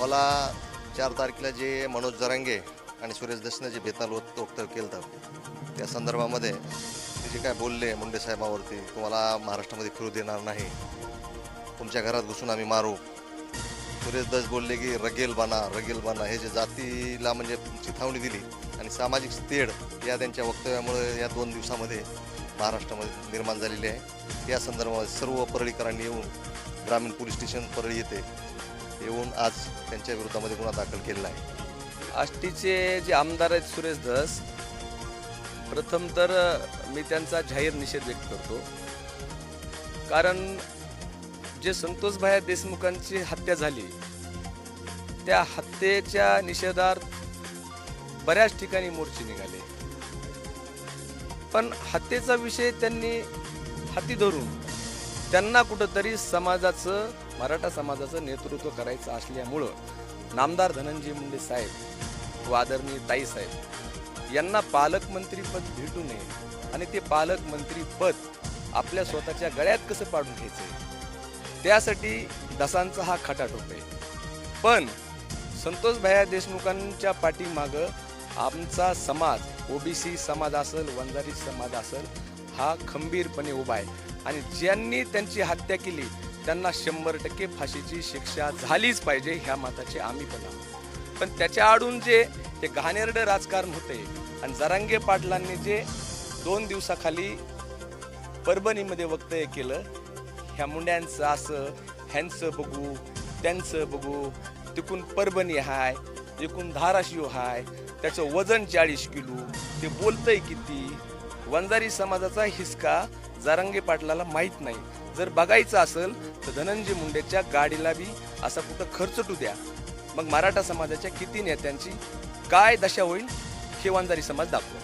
मला चार तारखेला जे मनोज जरांगे आणि सुरेश दसने जे बेताल वक्तव्य केलं होतं त्या संदर्भामध्ये ते जे काय बोलले मुंडे साहेबावरती तुम्हाला महाराष्ट्रामध्ये फिरू देणार नाही. तुमच्या घरात घुसून आम्ही मारू. सुरेश दस बोलले की रगेल बना रगेल बना. हे जे जातीला म्हणजे चिथावणी दिली आणि सामाजिक तेढ या त्यांच्या वक्तव्यामुळे या दोन दिवसामध्ये महाराष्ट्रामध्ये निर्माण झालेली आहे. या संदर्भात सर्व परळीकरांनी येऊन ग्रामीण पोलीस स्टेशन परळी येते येऊन आज त्यांच्या विरोधामध्ये गुन्हा दाखल केलेला आहे. आष्टीचे जे आमदार आहेत सुरेश धस प्रथम तर मी त्यांचा जाहीर निषेध व्यक्त करतो. कारण जे संतोषभाया देशमुखांची हत्या झाली त्या हत्येच्या निषेधार्थ बऱ्याच ठिकाणी मोर्चे निघाले. पण हत्येचा विषय त्यांनी हाती धरून त्यांना कुठंतरी समाजाचं मराठा समाजाचं नेतृत्व करायचं असल्यामुळं नामदार धनंजय मुंडे साहेब व आदरणीय ताई साहेब यांना पालकमंत्रीपद भेटू नये आणि ते पालकमंत्रीपद आपल्या स्वतःच्या गळ्यात कसं पाडून घ्यायचं? त्यासाठी दसांचा हा खटाटोप आहे पण संतोष भैया देशमुखांच्या पाठीमागं आमचा समाज ओबीसी समाज असेल वंजारी समाज असेल हा खंबीरपणे उभा आहे. आणि ज्यांनी त्यांची हत्या केली त्यांना शंभर टक्के फाशीची शिक्षा झालीच पाहिजे ह्या मताचे आम्ही पण आहोत. पण त्याच्या आडून जे हे घाणेरडं राजकारण होते आणि जरांगे पाटलांनी जे दोन दिवसाखाली परभणीमध्ये वक्तव्य केलं ह्या मुंड्यांचं असं ह्यांचं बघू त्यांचं बघू तिकून परभणी हाय एकूण धाराशिव हाय त्याचं वजन चाळीस किलो ते बोलतंय किती वंजारी समाजाचा हिसका जारंगे पाटलाला माहीत नाही. जर बघायचं असेल तर धनंजय मुंडेच्या गाडीला बी असा कुठं खर्चटू द्या. मग मराठा समाजाच्या किती नेत्यांची काय दशा होईल हे वंजारी समाज दाखवा